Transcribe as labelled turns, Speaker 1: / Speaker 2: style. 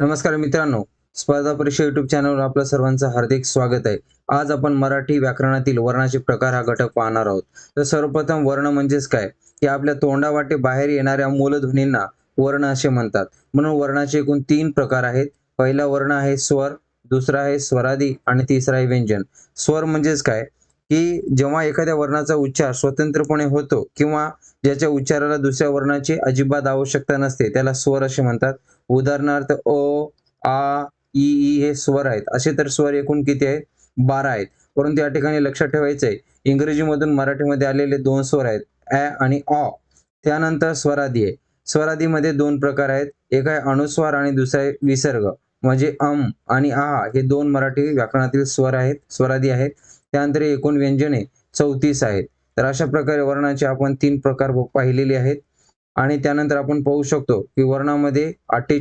Speaker 1: नमस्कार मित्रांनो स्पर्धा परीक्षा युट्यूब चॅनलवर आपलं सर्वांचं हार्दिक स्वागत आहे. आज आपण मराठी व्याकरणातील वर्णाचे प्रकार हा घटक पाहणार आहोत. तर सर्वप्रथम वर्ण म्हणजेच काय? की आपल्या तोंडावाटे बाहेर येणाऱ्या मूलध्वनींना वर्ण असे म्हणतात. म्हणून वर्णाचे एकूण तीन प्रकार आहेत. पहिला वर्ण आहे स्वर दुसरा आहे स्वरादी आणि तिसरा आहे व्यंजन. स्वर म्हणजेच काय? की जेव्हा एखाद्या वर्णाचा उच्चार स्वतंत्रपणे होतो किंवा ज्याच्या उच्चाराला दुसऱ्या वर्णाची अजिबात आवश्यकता नसते त्याला स्वर असे म्हणतात. उदाहरणार्थ ओ आ ई ई हे स्वर आहेत. असे तर स्वर एकूण किती आहेत? बारा आहेत. परंतु या ठिकाणी लक्षात ठेवायचं आहे इंग्रजीमधून मराठीमध्ये आलेले दोन स्वर आहेत ॲ आणि ऑ त्यानंतर स्वरादी आहे. स्वरादीमध्ये दोन प्रकार आहेत. एक आहे अणुस्वार आणि दुसरा आहे विसर्ग. म्हणजे अम आणि आ हे दोन मराठी व्याकरणातील स्वर आहेत स्वरादी आहेत. त्यानंतर एकूण व्यंजने चौतीस आहेत. तर अशा प्रकारे वर्णाचे आपण तीन प्रकार पाहिलेले आहेत. आणि त्यानंतर आपण पाहू शकतो की वर्णामध्ये अठ्ठे